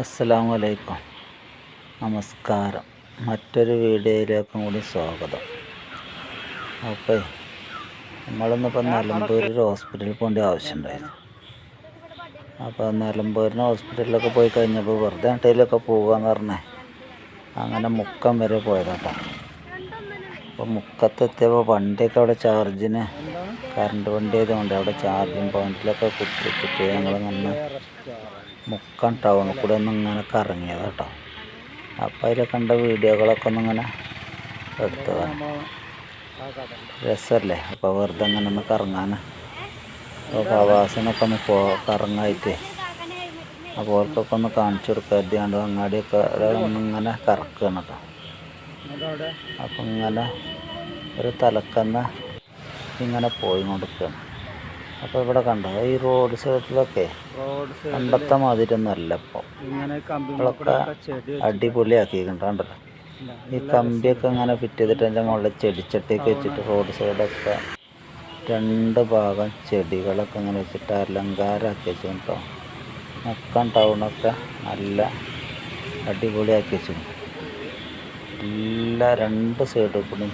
അസ്സലാമു അലൈക്കും നമസ്കാരം. മറ്റൊരു വീഡിയോയിലേക്കും കൂടി സ്വാഗതം. അപ്പോൾ നമ്മളിന്നിപ്പോൾ നിലമ്പൂർ ഒരു ഹോസ്പിറ്റലിൽ പോകേണ്ട ആവശ്യമുണ്ടായിരുന്നു. അപ്പോൾ നിലമ്പൂരിന് ഹോസ്പിറ്റലിലൊക്കെ പോയി കഴിഞ്ഞപ്പോൾ വെറുതെ എങ്ങോട്ടേലൊക്കെ പോകുകയെന്ന് പറഞ്ഞേ അങ്ങനെ മുക്കം വരെ പോയതാട്ടോ. അപ്പോൾ മുക്കത്തെത്തിയപ്പോൾ വണ്ടിയൊക്കെ അവിടെ ചാർജിന് കറണ്ട് വണ്ടി ആയതുകൊണ്ട് അവിടെ ചാർജിങ് പോയിന്റിലൊക്കെ കുത്തി കുത്തി ഞങ്ങൾ ഞങ്ങളിങ്ങനെ മുക്കം ടൗണിൽ കൂടെ ഒന്ന് ഇങ്ങനെ കറങ്ങിയത് കേട്ടോ അപ്പോൾ അതിൽ കണ്ട വീഡിയോകളൊക്കെ ഒന്ന് ഇങ്ങനെ എടുത്തതാണ് രസമല്ലേ അപ്പോൾ വെറുതെ അങ്ങനെ ഒന്ന് കറങ്ങാൻ അപ്പോൾ പ്രവാസിനൊക്കെ ഒന്ന് പോ കറങ്ങായിട്ട് അപ്പോൾ അവർക്കൊക്കെ ഒന്ന് കാണിച്ചു കൊടുക്കുക എത്തിയാണ്ട് അങ്ങാടിയൊക്കെ ഒന്നിങ്ങനെ കറക്കുകയാണ് കേട്ടോ അപ്പം ഇങ്ങനെ ഒരു തലക്കന്ന് ഇങ്ങനെ പോയി കൊടുക്കുകയാണ് അപ്പോൾ ഇവിടെ കണ്ടോ ഈ റോഡ് സൈഡിലൊക്കെ പണ്ടത്തെ മാതിരിയൊന്നും അല്ല ഇപ്പോൾ ഇപ്പോഴൊക്കെ അടിപൊളിയാക്കിയിട്ടുണ്ട് കണ്ടല്ലോ ഈ കമ്പിയൊക്കെ ഇങ്ങനെ ഫിറ്റ് ചെയ്തിട്ട് അതിന്റെ മുകളിൽ ചെടിച്ചട്ടിയൊക്കെ വെച്ചിട്ട് റോഡ് സൈഡൊക്കെ രണ്ട് ഭാഗം ചെടികളൊക്കെ ഇങ്ങനെ വെച്ചിട്ട് അലങ്കാരമാക്കി വെച്ചു കേട്ടോ മുക്കം ടൗണൊക്കെ നല്ല അടിപൊളിയാക്കി വെച്ചു എല്ലാ രണ്ട് സൈഡിൽ കൂടി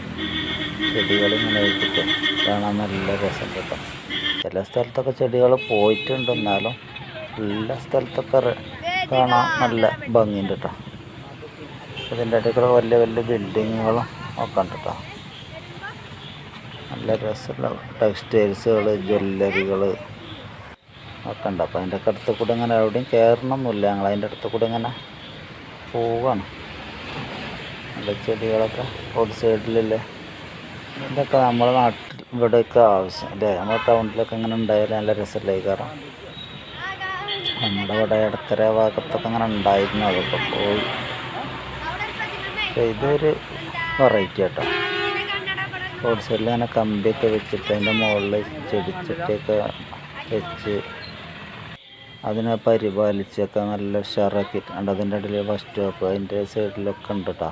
ചെടികളിങ്ങനെ വെച്ചിട്ട് കാണാൻ നല്ല രസം കേട്ടോ ചില സ്ഥലത്തൊക്കെ ചെടികൾ പോയിട്ടുണ്ട് എന്നാലും എല്ലാ സ്ഥലത്തൊക്കെ കാണാൻ നല്ല ഭംഗിയുണ്ട് കേട്ടോ ഇതിന്റെ ഇടയ്ക്ക് വലിയ വലിയ ബിൽഡിങ്ങുകളും ഒക്കെ ഉണ്ട് കേട്ടോ നല്ല രസമുള്ള ടെക്സ്റ്റൈൽസുകൾ ജ്വല്ലറികൾ ഒക്കെ ഉണ്ട്. അപ്പോൾ അതിന്റെ അടുത്ത് കൂടെ ഇങ്ങനെ എവിടെയും കയറണമെന്നില്ല ഞങ്ങൾ അതിന്റെ അടുത്ത് കൂടെ ഇങ്ങനെ പോവുകയാണ് നല്ല ചെടികളൊക്കെ റോഡ് സൈഡിലല്ലേ ഇതൊക്കെ നമ്മുടെ നാട്ടിൽ ഇവിടെയൊക്കെ ആവശ്യം. അല്ലേ? നമ്മുടെ ടൗണിലൊക്കെ ഇങ്ങനെ ഉണ്ടായാലും നല്ല രസമല്ലേ കാരണം? നമ്മുടെ ഇവിടെ ഇടത്തര ഭാഗത്തൊക്കെ അങ്ങനെ ഉണ്ടായിരുന്നു. അതൊക്കെ പോയി. ഇതൊരു വെറൈറ്റി കേട്ടോ റോഡ് സൈഡിൽ അങ്ങനെ കമ്പിയൊക്കെ വെച്ചിട്ട് അതിന്റെ മുകളിൽ ചെടിച്ചട്ടിയൊക്കെ വെച്ച് അതിനെ പരിപാലിച്ചൊക്കെ നല്ല ഉഷാറാക്കിയിട്ടുണ്ട് അതിന്റെ ഇടയിൽ ബസ് സ്റ്റോപ്പ് അതിന്റെ സൈഡിലൊക്കെ ഉണ്ട് കേട്ടോ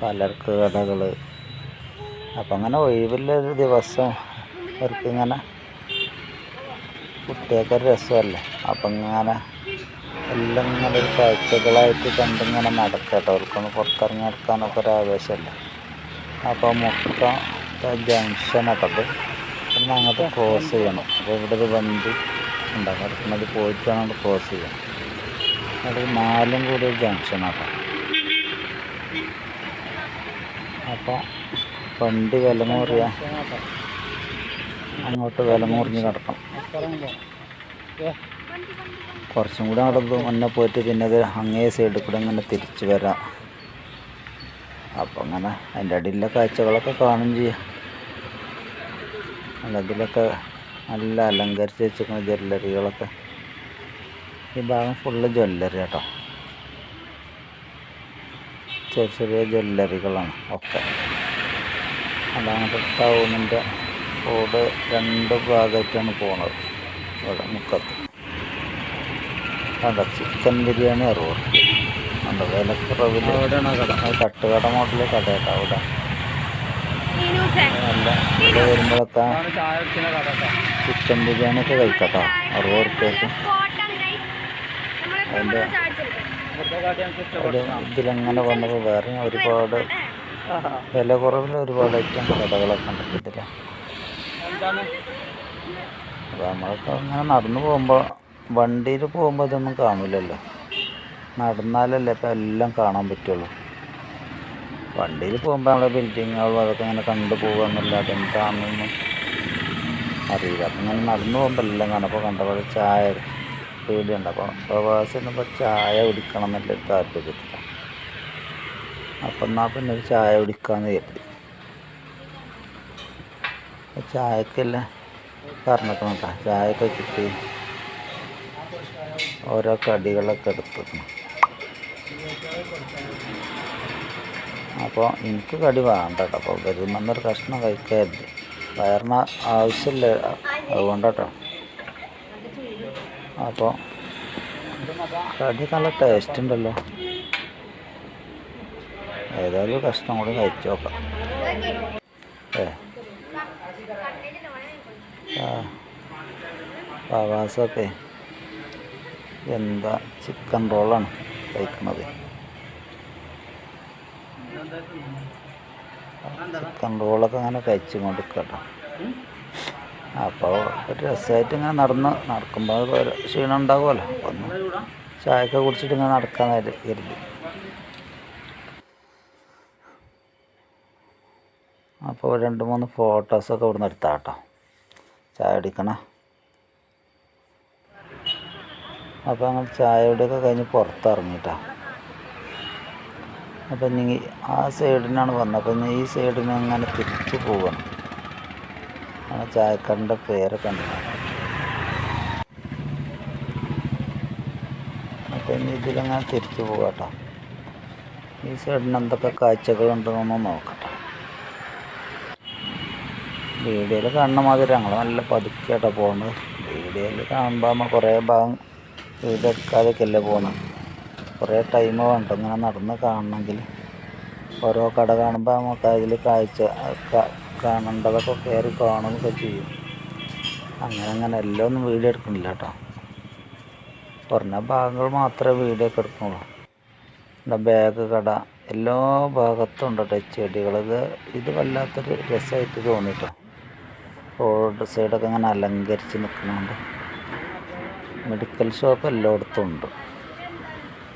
പലർക്ക് കടകൾ അപ്പം അങ്ങനെ ഒഴിവുള്ളൊരു ദിവസം അവർക്ക് ഇങ്ങനെ കുട്ടിയൊക്കെ ഒരു രസമല്ലേ? അപ്പം ഇങ്ങനെ എല്ലാം ഇങ്ങനെ ഒരു കാഴ്ചകളായിട്ട് കണ്ടിങ്ങനെ നടക്കട്ടെ അവർക്കൊന്ന് പുറത്തിറങ്ങി നടക്കാനൊക്കെ ഒരു ആവേശമല്ലേ? അപ്പോൾ മൊത്തം ജംഗ്ഷനൊക്കെ പിന്നെ അങ്ങോട്ട് ക്രോസ് ചെയ്യണം. അപ്പോൾ ഇവിടെ ഒരു വണ്ടി ഉണ്ടാകും കിടക്കുന്നത് പോയിട്ട് വേണം അവിടെ ക്രോസ് ചെയ്യണം അവിടെ നാലും കൂടി ഒരു ജംഗ്ഷനാക്കാം അപ്പോൾ വണ്ടി വില മുറിയ. അങ്ങോട്ട് വില മുറിഞ്ഞ് കിടക്കണം. കുറച്ചും കൂടെ നടന്നു. മുന്നേ പോയിട്ട് പിന്നെ അത് അങ്ങേ സൈഡിൽ കൂടെ ഇങ്ങനെ തിരിച്ചു വരാം. അപ്പം അങ്ങനെ അതിന്റെ അടിയിലെ കാഴ്ചകളൊക്കെ കാണും ചെയ്യാം. അല്ല അതിലൊക്കെ നല്ല അലങ്കരിച്ച് വെച്ചിരിക്കുന്ന ജ്വല്ലറികളൊക്കെ. ഈ ഭാഗം ഫുള്ള് ജ്വല്ലറി കേട്ടോ ചെറിയ ചെറിയ ജ്വല്ലറികളാണ് ഒക്കെ. അതാണ് ടൗണിന്റെ റോഡ് രണ്ട് ഭാഗമായിട്ടാണ് പോണത്. ഇവിടെ മുക്കത്ത്. അല്ല ചിക്കൻ ബിരിയാണി അറുപത് കണ്ടോ വിലക്കുറവിൽ തട്ടുകട മോഡൽ കട. കേട്ടോ അവിടെ. നല്ല ഇവിടെ വരുമ്പോഴത്താ ചിക്കൻ ബിരിയാണി ഒക്കെ കഴിക്കട്ടോ അറുപത് റുപ്യക്ക് അതിന്റെ ഇതിലെങ്ങനെ വന്നത് എനിക്ക് ഒരു ഇഷ്ടപ്പെട്ടു ഇതിലങ്ങനെ വന്നപ്പോൾ വേറെ ഒരുപാട്. വില കുറവിൽ ഒരുപാട് ഐറ്റം കടകളൊക്കെ ഉണ്ട് ഇതിൽ അപ്പോൾ നമ്മളൊക്കെ അങ്ങനെ നടന്നു പോകുമ്പോൾ വണ്ടിയിൽ പോകുമ്പോൾ ഇതൊന്നും കാണില്ലല്ലോ നടന്നാലല്ലേ ഇപ്പം എല്ലാം കാണാൻ പറ്റുള്ളൂ. വണ്ടിയിൽ പോകുമ്പോൾ നമ്മളെ ബിൽഡിങ്ങുകളും അതൊക്കെ ഇങ്ങനെ കണ്ടു പോകുക എന്നല്ലാതെ എന്താണെന്നൊന്നും അറിയില്ല. അപ്പം ഇങ്ങനെ നടന്നു പോകുമ്പോൾ എല്ലാം കാണാം. അപ്പോൾ കണ്ടപ്പോൾ ചായ പേടിയുണ്ട്. അപ്പോൾ പ്രവാസി എന്നപ്പോൾ ചായ കുടിക്കണം എന്നുള്ളൊരു താല്പര്യത്തില്ല അപ്പം എന്നാൽ പിന്നെ ഒരു ചായ കുടിക്കാമെന്ന് കരുതി. ചായക്കല്ലേ പറഞ്ഞേക്കണം കേട്ടോ ചായയൊക്കെ കിട്ടി ഓരോ കടികളൊക്കെ എടുത്തിരുന്നു. അപ്പോൾ എനിക്ക് കടി വേണ്ട കേട്ടോ അപ്പോൾ വരുമെന്നൊരു കഷ്ണം കഴിക്കരുത് വയറിന് ആവശ്യമില്ല. അതുകൊണ്ട് കേട്ടോ അപ്പോൾ കടി നല്ല ടേസ്റ്റ് ഉണ്ടല്ലോ. ഏതായാലും കഷ്ണം കൂടി കഴിച്ചു നോക്കാം. ഏ. പ്രവാസമൊക്കെ എന്താ ചിക്കൻ റോളാണ് കഴിക്കുന്നത് ചിക്കൻ റോളൊക്കെ അങ്ങനെ കഴിച്ചു കൊണ്ടിരിക്കട്ടോ അപ്പോൾ ഒരു രസമായിട്ട് ഇങ്ങനെ നടന്ന് നടക്കുമ്പോൾ ക്ഷീണം ഉണ്ടാകുമല്ലോ ഒന്ന് ചായയൊക്കെ കുടിച്ചിട്ട് ഇങ്ങനെ നടക്കാൻ കരുതി അപ്പോൾ രണ്ട് മൂന്ന് ഫോട്ടോസൊക്കെ ഇവിടുന്ന് എടുത്താൽ കേട്ടോ ചായ കുടിക്കണ. അപ്പോൾ ഞങ്ങൾ ചായ കുടിയൊക്കെ കഴിഞ്ഞ് പുറത്തിറങ്ങിട്ടാ. അപ്പം ഇനി ആ സൈഡിനാണ് വന്നത്. അപ്പം ഈ സൈഡിന് അങ്ങനെ തിരിച്ചു പോകണം അങ്ങനെ ചായക്കാരന്റെ പേരൊക്കെ ഉണ്ടാവും അപ്പം ഇനി ഇതിലങ്ങനെ തിരിച്ചു പോകാട്ടോ ഈ സൈഡിന് എന്തൊക്കെ കാഴ്ചകളുണ്ടെന്നൊന്ന് നോക്കട്ടെ. വീഡിയോയിൽ കാണുന്ന മാതിരി ഞങ്ങൾ നല്ല പതുക്കെയാട്ടോ പോകുന്നത് വീഡിയോയിൽ കാണുമ്പോൾ നമ്മൾ കുറേ ഭാഗം വീഡിയോ എടുക്കാതെയൊക്കെയല്ലേ പോകുന്നത്. കുറേ ടൈം വേണ്ട ഇങ്ങനെ നടന്ന് കാണണമെങ്കിൽ ഓരോ കട കാണുമ്പോൾ നമുക്ക് അതിൽ കാഴ്ച കാണേണ്ടതൊക്കെ കയറി കാണുകയൊക്കെ ചെയ്യും. അങ്ങനെ അങ്ങനെ എല്ലാം ഒന്നും വീഡിയോ എടുക്കുന്നില്ല കേട്ടോ. കുറഞ്ഞ ഭാഗങ്ങൾ മാത്രമേ വീഡിയോ ഒക്കെ എടുക്കുള്ളൂ എന്റെ ബാഗ് കട എല്ലാ ഭാഗത്തും ഉണ്ട് കേട്ടോ ചെടികൾ ഇത് ഇത് വല്ലാത്തൊരു രസമായിട്ട് തോന്നിട്ടോ. റോഡ് സൈഡൊക്കെ ഇങ്ങനെ അലങ്കരിച്ച് നിൽക്കുന്നുണ്ട് മെഡിക്കൽ ഷോപ്പ് എല്ലായിടത്തും ഉണ്ട്.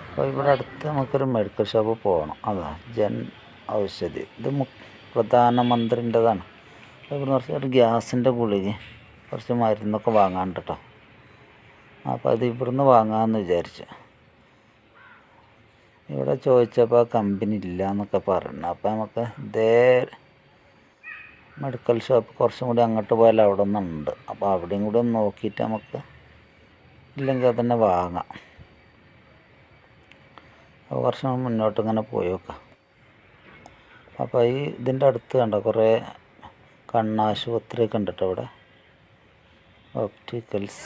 അപ്പോൾ ഇവിടെ അടുത്ത് നമുക്കൊരു മെഡിക്കൽ ഷോപ്പ് പോകണം. അതാ ജൻ ഔഷധി. ഇത് മു പ്രധാനമന്ത്രിന്റെതാണ്. ഇവിടെ കുറച്ച് ഒരു ഗ്യാസിന്റെ ഗുളിക കുറച്ച് മരുന്നൊക്കെ വാങ്ങാണ്ട് കേട്ടോ അപ്പോൾ അത് ഇവിടുന്ന് വാങ്ങാമെന്ന് വിചാരിച്ചു. ഇവിടെ ചോദിച്ചപ്പോൾ ആ കമ്പനി ഇല്ല എന്നൊക്കെ പറഞ്ഞു. അപ്പോൾ നമുക്ക് ഇതേ മെഡിക്കൽ ഷോപ്പ് കുറച്ചും കൂടി അങ്ങോട്ട് പോയാൽ അവിടെ നിന്നുണ്ട്. അപ്പോൾ അവിടെയും കൂടി ഒന്ന് നോക്കിയിട്ട് നമുക്ക് ഇല്ലെങ്കിൽ അത് തന്നെ വാങ്ങാം. അപ്പോൾ കുറച്ചും മുന്നോട്ട് ഇങ്ങനെ പോയി നോക്കാം. അപ്പോൾ ഈ ഇതിന്റെ അടുത്ത് കണ്ട കുറേ കണ്ണാശുപത്രിയൊക്കെ ഉണ്ട് കേട്ടോ ഇവിടെ ഓപ്റ്റിക്കൽസ്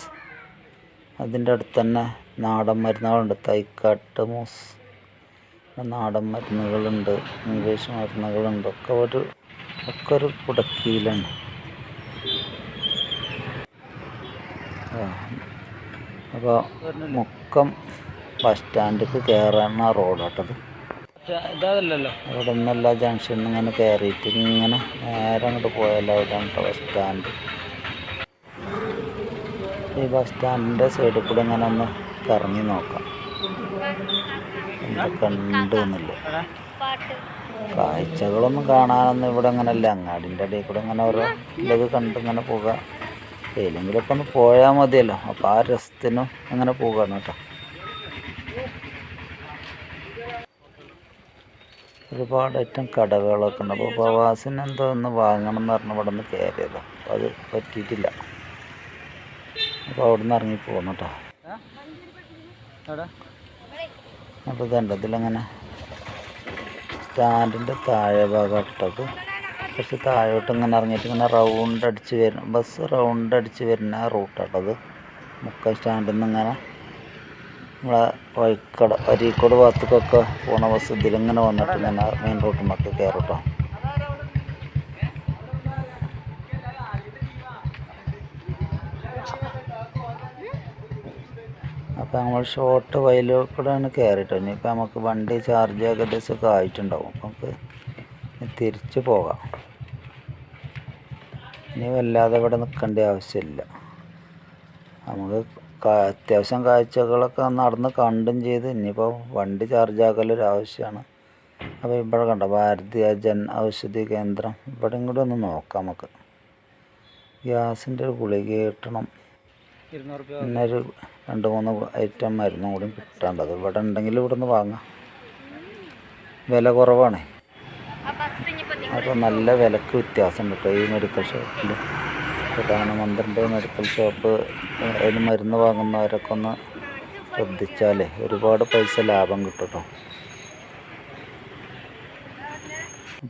അതിന്റെ അടുത്ത് തന്നെ നാടൻ മരുന്നുകളുണ്ട്. തൈക്കാട്ട് മൂസ്. നാടൻ മരുന്നുകളുണ്ട് ഇംഗ്ലീഷ് മരുന്നുകളുണ്ട്. ഒക്കെ ഒരു ഒക്കെ ഒരു അപ്പോൾ മുക്കം ബസ് സ്റ്റാൻഡിലേക്ക് കയറാണ് റോഡാട്ടത് ഇതല്ലല്ലോ. അവിടെ നിന്നല്ല ജംഗ്ഷനിൽ ഇങ്ങനെ കയറിയിട്ട് ഇങ്ങനെ നേരെ അങ്ങോട്ട് പോയാലോ അവിടെയാണ് കേട്ടോ ബസ് സ്റ്റാൻഡ് ഈ ബസ് സ്റ്റാൻഡിന്റെ സൈഡിൽ കൂടെ ഇങ്ങനെ ഒന്ന് കറങ്ങി നോക്കാം. എന്തൊക്കെ ഉണ്ട് എന്നില്ല? കാഴ്ചകളൊന്നും കാണാനൊന്നും ഇവിടെ അങ്ങനെ അല്ല അങ്ങാടിന്റെ ഇടയിൽ കൂടെ അങ്ങനെ ഓരോ ഇതൊക്കെ കണ്ട് ഇങ്ങനെ പോകാം. ഏതെങ്കിലുമൊക്കെ ഒന്ന് പോയാൽ മതിയല്ലോ. അപ്പോൾ ആ രസത്തിനും അങ്ങനെ പോകുകയാണ് കേട്ടോ. ഒരുപാട് ഐറ്റം കടകളൊക്കെ ഉണ്ട്. അപ്പോൾ പ്രവാസിന് എന്തോ ഒന്ന് വാങ്ങണം എന്ന് പറഞ്ഞ് ഇവിടെ നിന്ന് കയറിയതാണ് അപ്പോൾ അത് പറ്റിയിട്ടില്ല. അപ്പോൾ അവിടെ നിന്ന് ഇറങ്ങി പോകുന്നു കേട്ടോ. അപ്പോൾ ഇതുണ്ട് ഇതിലങ്ങനെ സ്റ്റാൻഡിന്റെ താഴെ ഭാഗം ഇട്ടത് കുറച്ച് താഴോട്ട് ഇങ്ങനെ ഇറങ്ങിയിട്ട് ഇങ്ങനെ റൗണ്ട് അടിച്ച് വരുന്ന ബസ് റൗണ്ട് അടിച്ച് വരുന്ന റൂട്ടാട്ടത് മുക്ക സ്റ്റാൻഡിൽ നിന്ന് ഇങ്ങനെ നമ്മളെ വഴിക്കട അരീക്കോട് ഭാഗത്തേക്കൊക്കെ പോണ ബസ് ഇതിലിങ്ങനെ വന്നിട്ട് ഇങ്ങനെ മെയിൻ റൂട്ടുമ്മൊക്കെ കയറും കേട്ടോ അപ്പോൾ നമ്മൾ ഷോർട്ട് വയലിൽ കൂടെയാണ് കയറിയിട്ട് ഇനിയിപ്പോൾ നമുക്ക് വണ്ടി ചാർജ് ഏകദേശം ഒക്കെ ആയിട്ടുണ്ടാവും. അപ്പം നമുക്ക് തിരിച്ച് പോകാം. ഇനി വല്ലാതെ ഇവിടെ നിൽക്കേണ്ട ആവശ്യമില്ല. നമുക്ക് അത്യാവശ്യം കാഴ്ചകളൊക്കെ നടന്ന് കണ്ടും ചെയ്ത് ഇനിയിപ്പോൾ വണ്ടി ചാർജ് ആക്കലൊരു ആവശ്യമാണ്. അപ്പോൾ ഇവിടെ കണ്ട ഭാരതീയ ജൻ ഔഷധി കേന്ദ്രം. ഇവിടെയും ഇങ്ങോട്ട് ഒന്ന് നോക്കാം നമുക്ക്. ഗ്യാസിന്റെ ഒരു ഗുളിക കിട്ടണം. പിന്നെ ഒരു രണ്ട് മൂന്ന് ഐറ്റം മരുന്നും കൂടി കിട്ടാണ്ടത് ഇവിടെ ഉണ്ടെങ്കിൽ ഇവിടെ നിന്ന് വാങ്ങാം. വില കുറവാണ്. അപ്പോൾ നല്ല വിലക്ക് വ്യത്യാസമുണ്ട് കിട്ടും. ഈ മെഡിക്കൽ ഷോപ്പിൽ പ്രധാനമന്ത്രിന്റെ മെഡിക്കൽ ഷോപ്പ് അതിന് മരുന്ന് വാങ്ങുന്നവരൊക്കെ ഒന്ന് ശ്രദ്ധിച്ചാലേ ഒരുപാട് പൈസ ലാഭം കേട്ടോ.